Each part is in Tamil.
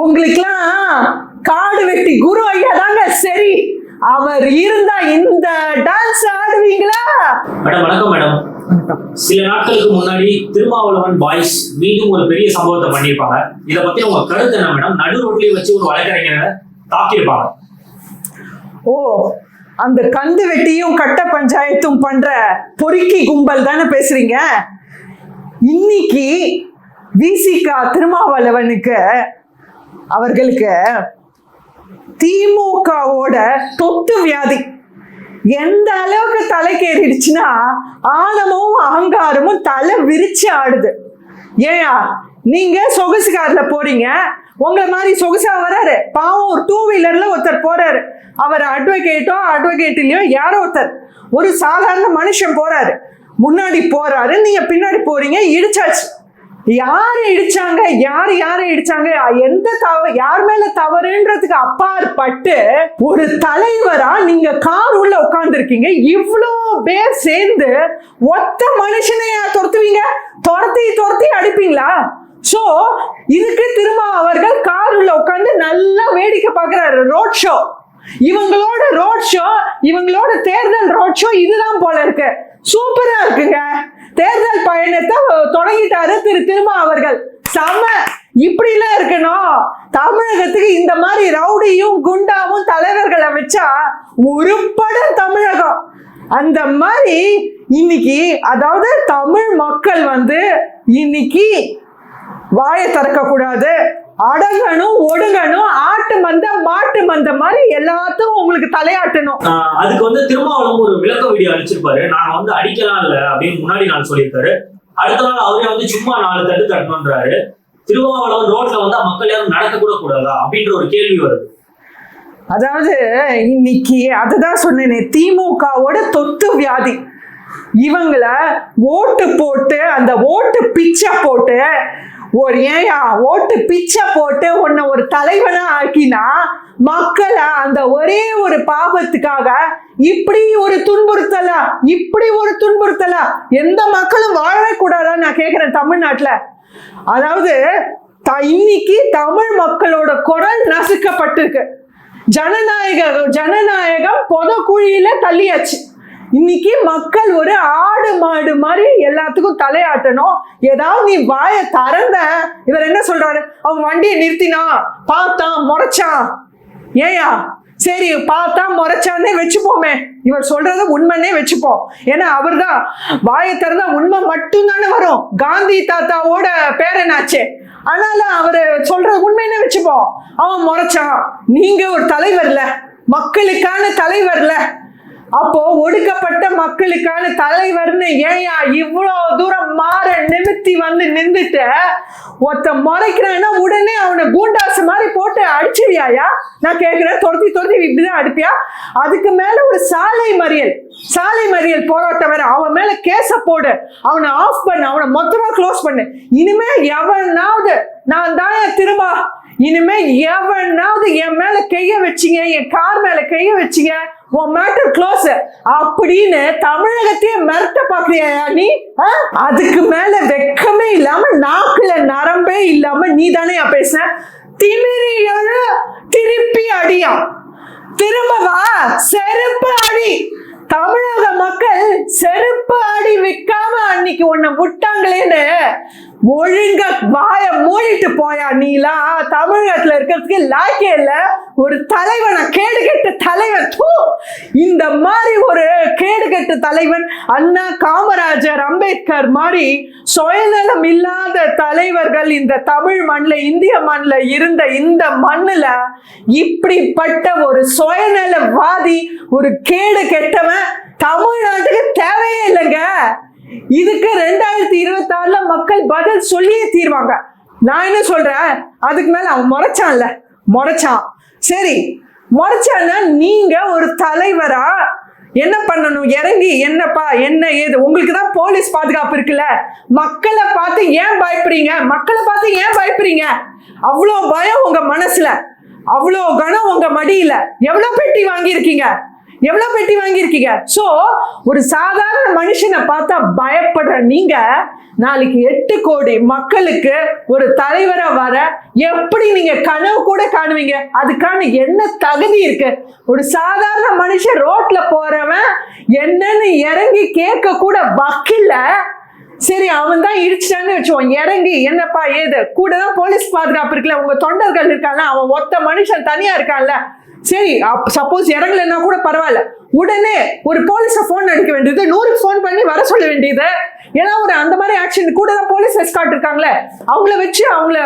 உங்களுக்குலாம் காடு வெட்டி குரு ஐயா தாங்க சரி. அவர் இருந்தா இந்த டான்ஸ் ஆடுவீங்களா? மேடம் வணக்கம் மேடம். சில நாட்களுக்கு முன்னாடி திருமாவளவன் பாய்ஸ் மீண்டும் ஒரு பெரிய சம்பவத்தை பண்ணியிருப்பாங்க. இதை பத்தி உங்க கருத்து என்ன மேடம்? நடு ரோட்லயே வச்சு ஒரு வழக்கறிஞரை தாக்கியிருப்பாங்க. ஓ அந்த கந்து வெட்டியும் கட்ட பஞ்சாயத்தும் பண்ற பொறுக்கி கும்பல் தானே பேசுறீங்க? இன்னைக்கு விசிகா திருமாவளவனுக்கு அவர்களுக்கு திமுகவோட தொத்து வியாதி. எந்த அளவுக்கு தலைக்கேறிடுச்சுன்னா ஆணமும் அகங்காரமும் தலை விரிச்சு ஆடுது. ஏயா நீங்க சொகுசு கார்ல போறீங்க. உங்களை மாதிரி சொகுசா வராரு. பாவம் ஒரு டூ வீலர்ல ஒருத்தர் போறாரு. அவர் அட்வொகேட்டோ அட்வொகேட்லயோ யாரோ ஒருத்தர். ஒரு சாதாரண மனுஷன் போறாரு. முன்னாடி போறாரு நீங்க பின்னாடி போறீங்க இடிச்சாச்சு. யாரு இடிச்சாங்க? யார் யாரை இடிச்சாங்க? எந்த தவ யார் மேல தவறுன்றதுக்கு அப்பாற்பட்டு ஒரு தலைவரா நீங்க கார் உள்ள உட்கார்ந்துருக்கீங்க. இவ்வளோ பேர் சேர்ந்து ஒத்த மனுஷனையா துரத்துவீங்க? துரத்தி துரத்தி அடிப்பீங்களா? சோ இதுக்கு திரும்ப அவர்கள் கார் உள்ள உட்காந்து நல்லா வேடிக்கை பார்க்குறாரு. ரோட் ஷோ இவங்களோட ரோட் ஷோ இவங்களோட தேர்தல் ரோட் ஷோ இதுதான் போல இருக்கு. சூப்பரா இருக்குங்க. தேர்தல் பயணத்தை தொடங்கிட்டாரு திரு திருமா அவர்கள். செம இப்படிலாம் இருக்கணும். தமிழகத்துக்கு இந்த மாதிரி ரவுடியும் குண்டாவும் தலைவர்களை வச்சா உருப்பட தமிழகம். அந்த மாதிரி இன்னைக்கு அதாவது தமிழ் மக்கள் வந்து இன்னைக்கு வாயை திறக்க கூடாது அடங்கணும் ஒடுங்கணும் ஆட்டு மந்த மாட்டு மந்த மாதிரி எல்லாத்துக்கும் உங்களுக்கு தலையாட்டணும். அதுக்கு வந்து திருமாவளவன் ஒரு விளக்க வீடியோ அடிச்சிருப்பாரு நாங்க வந்து அடிக்கலாம் இல்ல அப்படின்னு முன்னாடி நாள் சொல்லியிருக்காரு. அடுத்த நாள் அவரே வந்து சும்மா நாலு தட்டு தட்டணுன்றாரு. திருமாவளவன் ரோட்ல வந்தா மக்கள் யாரும் நடக்க கூட கூடாதா அப்படின்ற ஒரு கேள்வி வருது. அதாவது இன்னைக்கு அதுதான் சொன்னேனே திமுகவோட தொத்து வியாதி. இவங்கள ஓட்டு போட்டு அந்த ஓட்டு பிச்சை போட்டு ஒரு ஏயா ஓட்டு பிச்சை போட்டு உன்னை ஒரு தலைவனா ஆக்கினா மக்களை அந்த ஒரே ஒரு பாவத்துக்காக இப்படி ஒரு துன்புறுத்தலா இப்படி ஒரு துன்புறுத்தலா எந்த மக்களும் வாழக்கூடாதான்னு நான் கேட்கிறேன் தமிழ்நாட்டுல. அதாவது த- இன்னைக்கு தமிழ் மக்களோட குரல் நசுக்கப்பட்டிருக்கு. ஜனநாயக ஜனநாயகம் பொத குழியில தள்ளியாச்சு. இன்னைக்கு மக்கள் ஒரு ஆடு மாடு மாதிரி எல்லாத்துக்கும் தலையாட்டணும். ஏதாவது நீ வாயை திறந்த இவர் என்ன சொல்றாரு? அவன் வண்டியை நிறுத்தினா பார்த்தான் முறைச்சான் ஏயா சரி பார்த்தா முறைச்சானே வச்சுப்போமே. இவர் சொல்றத உண்மைன்னே வச்சுப்போம். ஏன்னா அவர்தான் வாயை திறந்தா உண்மை மட்டும்தானே வரும். காந்தி தாத்தாவோட பேரனாச்சே அதனால அவரு சொல்ற உண்மைன்னே வச்சுப்போம். அவன் முறைச்சான். நீங்க ஒரு தலைவர்ல மக்களுக்கான தலைவர்ல அப்போ ஒடுக்கப்பட்ட மக்களுக்கான தலைவர்னு ஏயா இவ்வளோ தூரம் மாற நிமித்தி வந்து நின்றுட்டு ஒருத்த முறைக்கிறான்னா உடனே அவனை கூண்டாசு மாதிரி போட்டு அடிச்சிருவியாயா? நான் கேட்குறேன் துரத்தி துரத்தி இப்படிதான் அடிப்பியா? அதுக்கு மேல ஒரு சாலை மறியல் சாலை மறியல் போராட்டம் வேற அவன் மேல கேஸ போடு அவனை ஆஃப் பண்ணு அவனை மொத்தமா க்ளோஸ் பண்ணு. இனிமே எவனாவது நான் தான் திரும்ப இனிமே எவனாவது என் மேல கைய வச்சீங்க என் கார் மேல கைய வச்சீங்க உன் மேட்டர் க்ளோஸ் அப்படின்னு தமிழகத்தையே மிரட்ட பாக்குறியா நீ? அதுக்கு மேல வெக்கமே இல்லாம நாக்குல நரம்பே இல்லாம நீ தானே பேச திமிரி எழு திருப்பி அடியாம் திரும்ப வா செருப்பு அடி. தமிழக மக்கள் செருப்பு அடி விற்காம அன்னைக்கு உன்னை விட்டாங்களேன்னு ஒழுங்க வாய மூடிட்டு போயா நீலாம் தமிழகத்துல இருக்கிறதுக்கு லாக்கே இல்ல. ஒரு தலைவனை கேடு கெட்ட தலைவன் தூ! இந்த மாதிரி ஒரு கேடு கெட்ட தலைவன் அண்ணா காமராஜர் அம்பேத்கர் மாதிரி சுயநலம் இல்லாத தலைவர்கள் இந்த தமிழ் மண்ணில் இந்திய மண்ணில் இருந்த இந்த மண்ணில் இப்படிப்பட்ட ஒரு சுயநலவாதி ஒரு கேடு கெட்டவன் தமிழ்நாட்டுக்கு தேவையே இல்லைங்க. இதுக்கு ரெண்டாயிரத்தி இருபத்தி ஆறுல மக்கள் பதில் சொல்லியே தீர்வாங்க. நான் என்ன சொல்றேன்? அதுக்கு மேல அவன் முறைச்சான்ல. முறைச்சான். சரி முறைச்சான்னா நீங்க ஒரு தலைவரா? என்ன பண்ணணும்? இறங்கி என்னப்பா? என்ன ஏது? உங்களுக்கு தான் போலீஸ் பாதுகாப்பு இருக்குல்ல? மக்களை பார்த்து ஏன் பயப்படுறீங்க? மக்களை பார்த்து ஏன் பயப்படுறீங்க? அவ்வளோ பயம் உங்க மனசுல. அவ்வளோ கனம் உங்க மடியில. எவ்வளோ பெட்டி வாங்கியிருக்கீங்க? எவ்வளவு பெட்டி வாங்கியிருக்கீங்க? சோ ஒரு சாதாரண மனுஷனை பார்த்தா பயப்படுற நீங்க நாளைக்கு எட்டு கோடி மக்களுக்கு ஒரு தலைவரை வர எப்படி நீங்க கனவு கூட காணுவீங்க? அதுக்கான என்ன தகுதி இருக்கு? ஒரு சாதாரண மனுஷன் ரோட்ல போறவன் என்னன்னு இறங்கி கேட்க கூட வக்கில்ல. சரி அவன் தான் இடிச்சிட்டான்னு வச்சுவோம் இறங்கி என்னப்பா ஏது? கூட தான் போலீஸ் பாதுகாப்பு இருக்குல்ல உங்க தொண்டர்கள் இருக்காங்க அவன் ஒத்த மனுஷன் தனியா இருக்கான்ல. சரி சப்போஸ் இறங்கலைன்னா கூட பரவாயில்ல. உடனே ஒரு போலீஸை ஃபோன் அடிக்க வேண்டியது நூறுக்கு ஃபோன் பண்ணி வர சொல்ல வேண்டியது. ஏன்னா ஒரு அந்த மாதிரி ஆக்ஷன் கூட தான் போலீஸ் எஸ்கார்ட் இருக்காங்களே அவங்கள வச்சு அவங்கள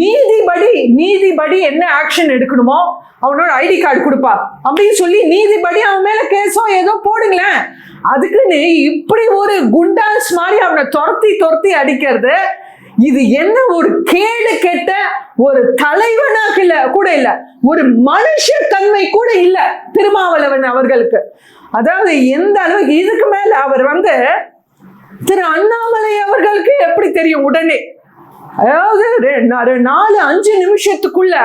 நீதிபடி நீதிபடி என்ன ஆக்ஷன் எடுக்கணுமோ அவனோட ஐடி கார்டு கொடுப்பா. அப்படின்னு சொல்லி நீதிபடி அவன் மேல கேஸோ ஏதோ போடுங்களேன். அதுக்குன்னு இப்படி ஒரு குண்டாஸ் மாதிரி அவனை துரத்தி துரத்தி அடிக்கிறது இது என்ன ஒரு கேடு கெட்ட ஒரு தலைவனாக இல்ல கூட இல்ல ஒரு மனுஷ தன்மை கூட இல்ல திருமாவளவன் அவர்களுக்கு. அதாவது எந்த அளவுக்கு இதுக்கு மேல அவர் வந்து திரு அண்ணாமலை அவர்களுக்கு எப்படி தெரியும் உடனே? அதாவது நாலு அஞ்சு நிமிஷத்துக்குள்ள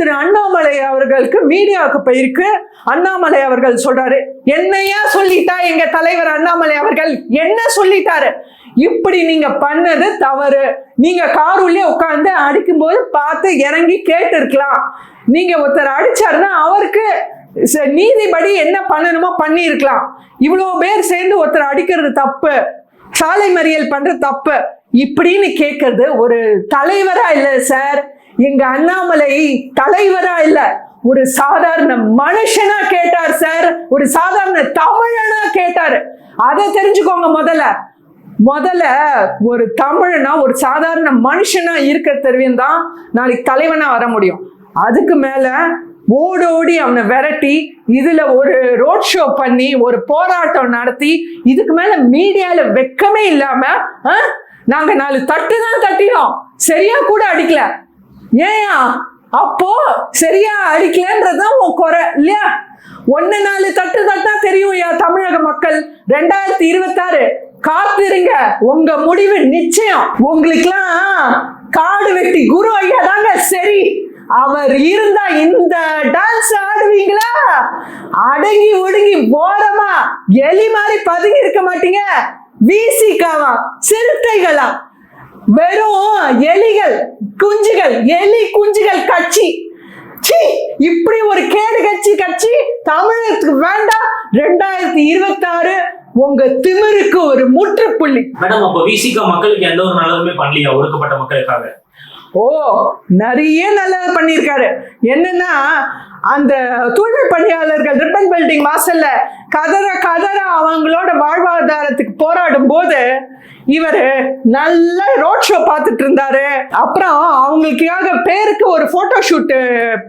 திரு அண்ணாமலை அவர்களுக்கு மீடியாவுக்கு போயிருக்கு. அண்ணாமலை அவர்கள் சொல்றாரு என்னையா சொல்லிட்டா எங்க தலைவர் அண்ணாமலை அவர்கள்? என்ன சொல்லிட்டாரு? இப்படி நீங்க பண்ணது தவறு. நீங்க காருள்ளே உட்காந்து அடிக்கும்போது பார்த்து இறங்கி கேட்டு இருக்கலாம் நீங்க ஒருத்தர் அடிச்சாருன்னா அவருக்கு ச- நீதிபடி என்ன பண்ணணுமோ பண்ணியிருக்கலாம். இவ்வளோ இவ்வளவு பேர் சேர்ந்து ஒருத்தர் அடிக்கிறது தப்பு. சாலை மறியல் பண்ற தப்பு. இப்படின்னு கேட்கறது ஒரு தலைவரா இல்லை சார்? எங்க அண்ணாமலை தலைவரா இல்ல ஒரு சாதாரண மனுஷனா கேட்டார் சார். ஒரு சாதாரண தமிழனா கேட்டாரு. அதை தெரிஞ்சுக்கோங்க முதல்ல. முதல்ல ஒரு தமிழனா ஒரு சாதாரண மனுஷனா இருக்க தெரியும் தான் நாளைக்கு தலைவனா வர முடியும். அதுக்கு மேல ஓடோடி ஓடி அவனை விரட்டி இதுல ஒரு ரோட் ஷோ பண்ணி ஒரு போராட்டம் நடத்தி இதுக்கு மேல மீடியால வெக்கமே இல்லாம ஆ? நாங்க நாலு தட்டு தான் தட்டினோம். சரியா கூட அடிக்கல. ஏயா அப்போ சரியா அடிக்கலன்றதுதான் உன் குறை இல்லையா? ஒன்னு நாலு தட்டு தட்டா தெரியும் யா தமிழக மக்கள். ரெண்டாயிரத்தி இருபத்தாறு காத்திருங்க. உங்க முடிவு நிச்சயம். உங்களுக்குலாம் காடு வெட்டி குரு ஐயா தாங்க சரி. அவர் இருந்தா இந்த டான்ஸ் ஆடுவீங்களா? அடங்கி ஒடுங்கி ஓரமா எலி மாதிரி பதுங்கி இருக்க மாட்டீங்க. வீசிக்காவா? சிறுத்தைகளா? வெறும் எலிகள் குஞ்சுகள் எலி குஞ்சுகள் கட்சி. இப்படி ஒரு கேடு கட்சி கட்சி தமிழகத்துக்கு வேண்டாம். ரெண்டாயிரத்தி இருபத்தி ஆறு உங்க திமிருக்கு ஒரு முற்றுப்புள்ளி. மேடம் அப்ப விசிக மக்களுக்கு எந்த ஒரு நல்லதுமே பண்ணலையா? ஒடுக்கப்பட்ட மக்களுக்காக. ஓ நிறைய நல்லது பண்ணியிருக்காரு. என்னன்னா அந்த தூய்மை பணியாளர்கள் ரிப்பன் பில்டிங் வாசல்ல கதற கதற அவங்களோட வாழ்வாதாரத்துக்கு போராடும் போது இவர் நல்ல ரோட் ஷோ பார்த்துட்டு இருந்தாரு. அப்புறம் அவங்களுக்காக பேருக்கு ஒரு போட்டோ ஷூட்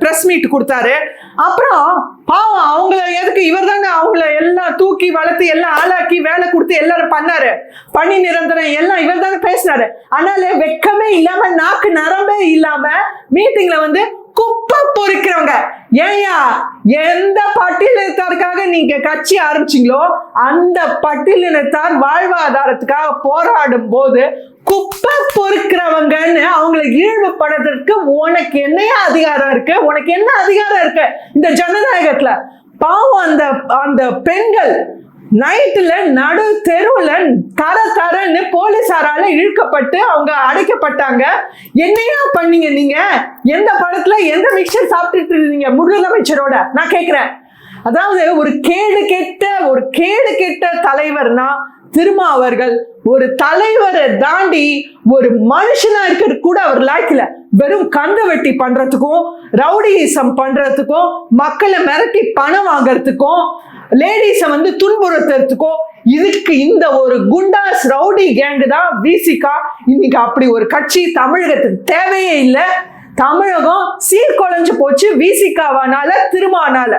ப்ரெஸ் மீட் கொடுத்தாரு. அப்புறம் பாவம் அவங்கள எதுக்கு இவர் தானே அவங்கள எல்லாம் தூக்கி வளர்த்து எல்லாம் ஆளாக்கி வேலை கொடுத்து எல்லாரும் பண்ணாரு. பணி நிரந்தரம் எல்லாம் இவர் தானே பேசினாரு. அதனால வெக்கமே இல்லாம நாக்கு நரம்பே இல்லாம மீட்டிங்ல வந்து குப்பை பொறுக்கிறவங்க. ஏயா எந்த பட்டியலினத்தாருக்காக நீங்க கட்சி ஆரம்பிச்சீங்களோ அந்த பட்டியலினத்தார் வாழ்வாதாரத்துக்காக போராடும் போது குப்பை பொறுக்கிறவங்கன்னு அவங்களை ஈழ்வுபடுறதுக்கு உனக்கு என்னையா அதிகாரம் இருக்கு? உனக்கு என்ன அதிகாரம் இருக்கு? இந்த ஜனநாயகத்துல. பாவம் அந்த அந்த பெண்கள் நைட்டில் நடு தெருவில் தர தரன்னு போலீசாரால இழுக்கப்பட்டு அவங்க அடைக்கப்பட்டாங்க. என்னையா பண்ணீங்க நீங்க? எந்த படத்துல எந்த மிக்சர் சாப்பிட்டுட்டு இருந்தீங்க முதலமைச்சரோட? நான் கேட்குறேன் அதாவது ஒரு கேடு கெட்ட ஒரு கேடு கெட்ட தலைவர்னா திருமா அவர்கள் ஒரு தலைவரை தாண்டி ஒரு மனுஷனா இருக்கிறது கூட அவர் லாய்க்கல. வெறும் கந்த வெட்டி பண்றதுக்கும் ரவுடியிசம் பண்றதுக்கும் மக்களை மிரட்டி பணம் வாங்கறதுக்கும் லேடிஸை வந்து துன்புறுத்துறதுக்கோ இதுக்கு இந்த ஒரு குண்டாஸ் ரவுடி கேங்கு தான் விசிகா இன்னைக்கு அப்படி ஒரு கட்சி தமிழகத்துக்கு தேவையே இல்லை. தமிழகம் சீர்குலைஞ்சு போச்சு விசிகாவானால திருமானால.